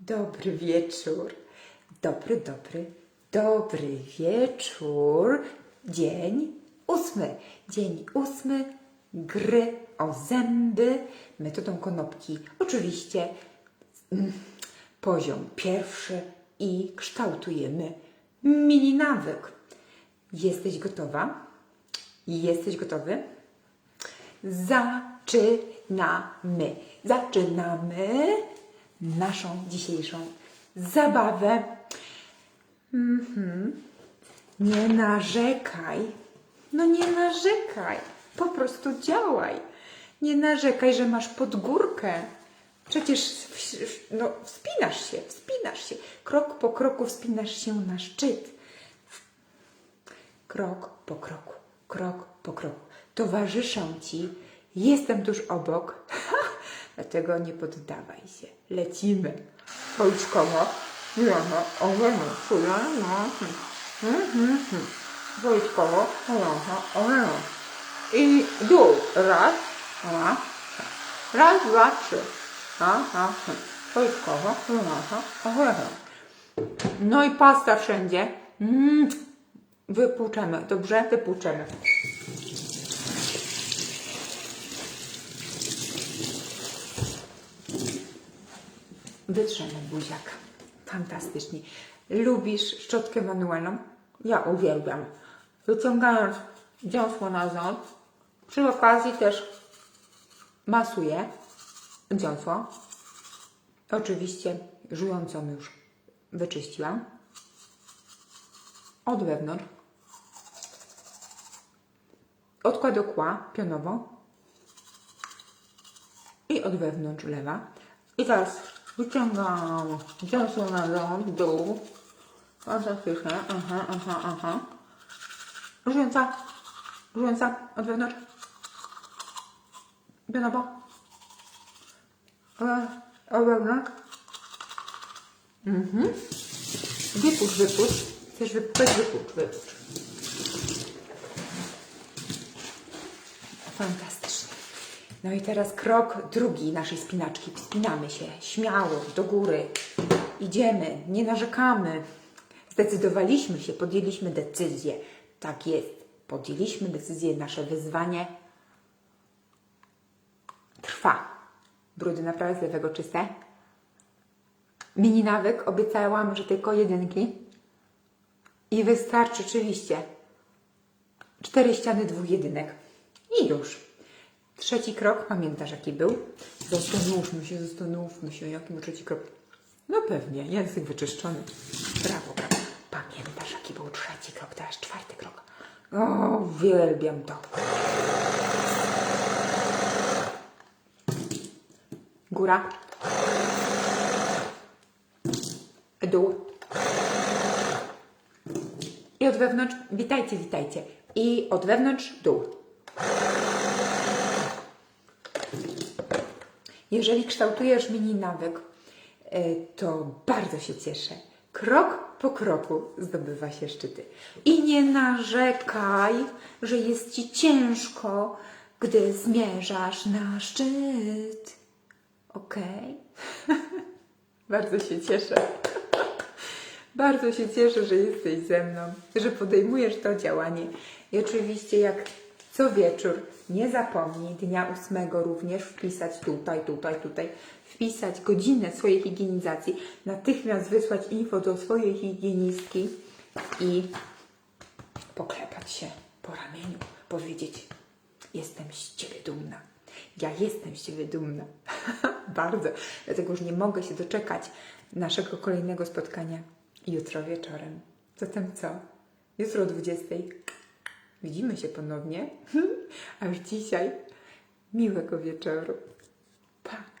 Dobry wieczór. Dobry, dobry, dobry wieczór. Dzień ósmy. Dzień ósmy gry o zęby metodą konopki. Oczywiście mm, poziom pierwszy i kształtujemy mini nawyk. Jesteś gotowa? Jesteś gotowy? Zaczynamy. Zaczynamy naszą dzisiejszą zabawę. Mhm. Nie narzekaj. No nie narzekaj. Po prostu działaj. Nie narzekaj, że masz podgórkę. Przecież no, wspinasz się, wspinasz się. Krok po kroku wspinasz się na szczyt krok po kroku, krok po kroku. Towarzyszę Ci, jestem tuż obok, dlatego nie poddawaj się. Lecimy. Wojskowo, Jana, Olena, Fulana, Wojskowo, Olena, Olena. I dół. Raz, dwa, raz, dwa, trzy. Aha, Olena, Olena. No i pasta wszędzie. Mm. Wypłuczemy, dobrze? Wypłuczemy. Wytrzemy buziak. Fantastycznie. Lubisz szczotkę manualną? Ja uwielbiam. Wyciągając dziąsło na ząb, przy okazji też masuję dziąsło. Oczywiście żującą już wyczyściłam od wewnątrz. Odkład kła pionowo i od wewnątrz lewa. I teraz wyciągam dziąsło na ząb, dół. Fantastycznie. Aha, aha, aha. Żująca. Żująca od wewnątrz. Pionowo. E, Od wewnątrz. Mhm. Wypusz, wypusz. Chcesz wypuszczać? Wypusz, wypusz. Fantastycznie. No i teraz krok drugi naszej spinaczki. Wspinamy się śmiało do góry. Idziemy, nie narzekamy. Zdecydowaliśmy się, podjęliśmy decyzję. Tak jest. Podjęliśmy decyzję, nasze wyzwanie trwa. Brudy naprawdę z lewego czyste. Mini nawyk, obiecałam, że tylko jedynki. I wystarczy oczywiście cztery ściany dwóch jedynek. I już. Trzeci krok, pamiętasz jaki był? Zastanówmy się, zastanówmy się, jaki był trzeci krok. No pewnie, język wyczyszczony. Brawo, brawo. Pamiętasz jaki był trzeci krok, teraz czwarty krok. O, uwielbiam to. Góra. Dół. I od wewnątrz, witajcie, witajcie. I od wewnątrz dół. Jeżeli kształtujesz mini nawyk, e, to bardzo się cieszę. Krok po kroku zdobywa się szczyty. I nie narzekaj, że jest ci ciężko, gdy zmierzasz na szczyt. Okej? bardzo się cieszę. Bardzo się cieszę, że jesteś ze mną, że podejmujesz to działanie. I oczywiście, jak co wieczór, nie zapomnij dnia ósmego również wpisać tutaj, tutaj, tutaj, wpisać godzinę swojej higienizacji, natychmiast wysłać info do swojej higienistki i poklepać się po ramieniu, powiedzieć: Jestem z ciebie dumna. Ja jestem z ciebie dumna. Bardzo. Dlatego już nie mogę się doczekać naszego kolejnego spotkania jutro wieczorem. Zatem co? Jutro o 20. Widzimy się ponownie, a już dzisiaj miłego wieczoru. Pa!